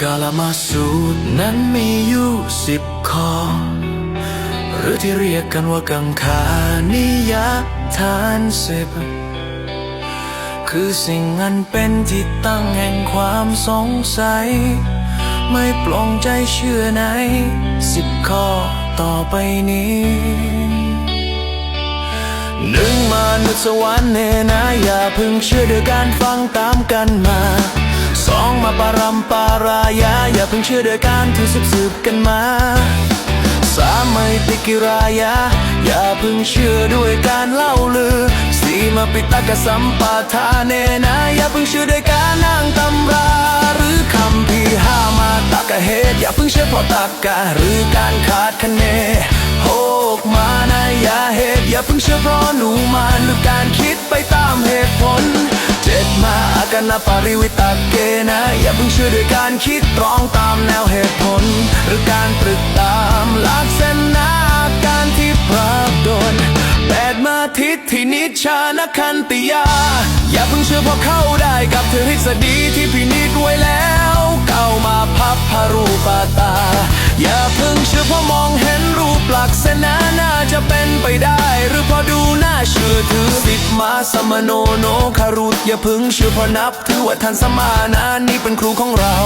กาลมาสูตรนั้นมีอยู่สิบข้อ หรือที่เรียกกันว่ากังขานิยทานสิบ คือสิ่งอันเป็นที่ตั้งแห่งความสงสัย ไม่ปลงใจเชื่อในสิบข้อต่อไปนี้หนึ่งมานุษย์สวรรค์เนนะอย่าเพึ่งเชื่อด้วยการฟังตามกันมา องมาปารัมปารายา อย่าเพึ่งเชื่อโดยการถือสืบสืบกันมาสามไม่ติกิรายา อย่าเพึ่งเชื่อด้วยการเล่าลือสีมาปิตากสัมปทาเนนะ อย่าเพึ่งเชื่อด้วยการนั่งตำราหรือคำพีห้ามาตากะเหตุ อย่าเพึ่งเชื่อเพราะตากะหรือการขาดคะเนโหกมานายาเหตุ อย่าเพิ่งเชื่อเพราะหนูมานหรือการคิดไปตามเหตุผล การนาปาริวิตาเกนะ อย่าเพิ่งเชื่อด้วยการคิดตรองตามแนวเหตุผล หรือการตรึกตามลักษณะการที่ปราบโดนแปดมาทิศที่นิชานคันติยา อย่าเพิ่งเชื่อเพราะเข้าได้กับทฤษฎีที่พินิจไว้แล้วเก้ามาพับพรูปาตา อย่าเพิ่งเชื่อเพราะมองเห็นรูปลักษณะน่าจะเป็นไปได้ หรือเพราะดูน่า มาสมโนโนคารุตอย่าพิ่งเชื่อพระนับ ถือว่าท่านสมานานี่เป็นครูของเรา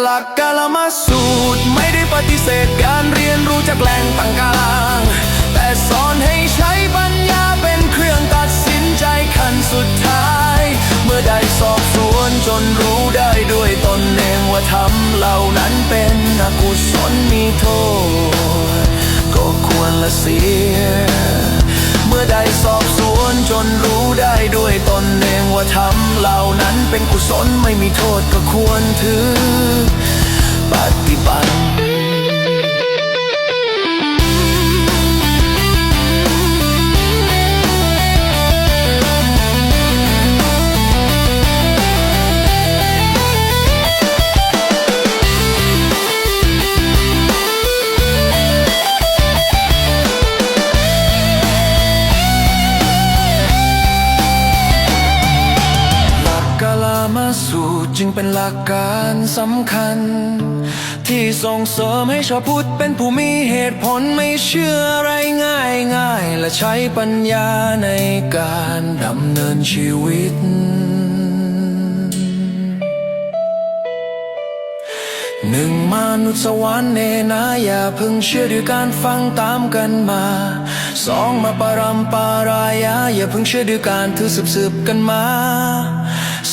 หลักกาลมาสูตร ไม่ได้ปฏิเสธการเรียนรู้จากแหล่งต่างๆแต่สอนให้ใช้ปัญญาเป็นเครื่องตัดสินใจขั้นสุดท้าย เมื่อได้สอบสวนจนรู้ได้ด้วยตนเองว่าทำเหล่านั้นเป็นอกุศลมีโทษ ก็ควรละเสีย เมื่อได้สอบสวนจนรู้ได้ด้วยตนเองว่าทำเหล่านั้นเป็นกุศลไม่มีโทษก็ควรถือ ปฏิบัติ เป็นหลักการสำคัญ ที่ส่งเสริมให้ชาวพุทธเป็นผู้มีเหตุผลไม่เชื่ออะไรง่ายง่าย และใช้ปัญญาในการดำเนินชีวิต หนึ่งมนุษย์สวรรค์เนนะอย่าเพิ่งเชื่อด้วยการฟังตามกันมาสองมาปรัมปารายาอย่าเพิ่งเชื่อด้วยการถือสืบสืบกันมา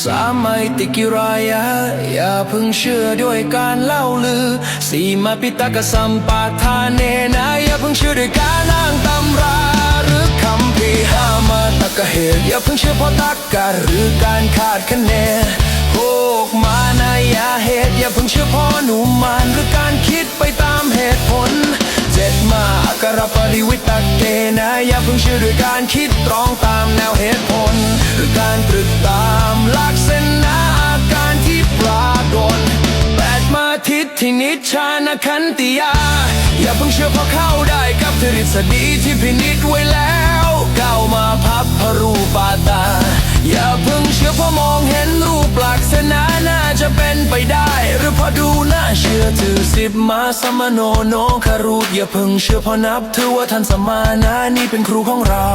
สามไมติกิรายาอย่าพิ่งเชื่อด้วยการเล่าลือ สี่มาปิตากสัมปาทานเนนะอย่าพิ่งเชื่อด้วยการอ้างตำราหรือคำพีร์ห้ามาตากะเหตุอย่าพิ่งเชื่อเพราะตากะหรือการขาดคะแนนโภกมานายาเหตุอย่าพิ่งเชื่อพ่อหนูมานหรือการคิดไปตามเหตุผลเจ็ดมาการปริวิตาเกนะอย่าพิ่งเชื่อด้วยการคิดตรองตามแนวเหตุผล การตรึกตามลักษณะอาการที่ปรากฏแปดมาทิศที่นิชานคันติยา อย่าเพิ่งเชื่อเพราะเข้าได้กับทฤษฎีที่พินิจไว้แล้วก้าวมาพับพรูปาตา อย่าเพิ่งเชื่อเพราะมองเห็นรูปลักษณะน่าจะเป็นไปได้ หรือเพราะดูน่าเชื่อถือสิบมาสมโนโนคารุอย่าเพิ่งเชื่อเพราะนับถือว่าท่านสมานานี่เป็นครูของเรา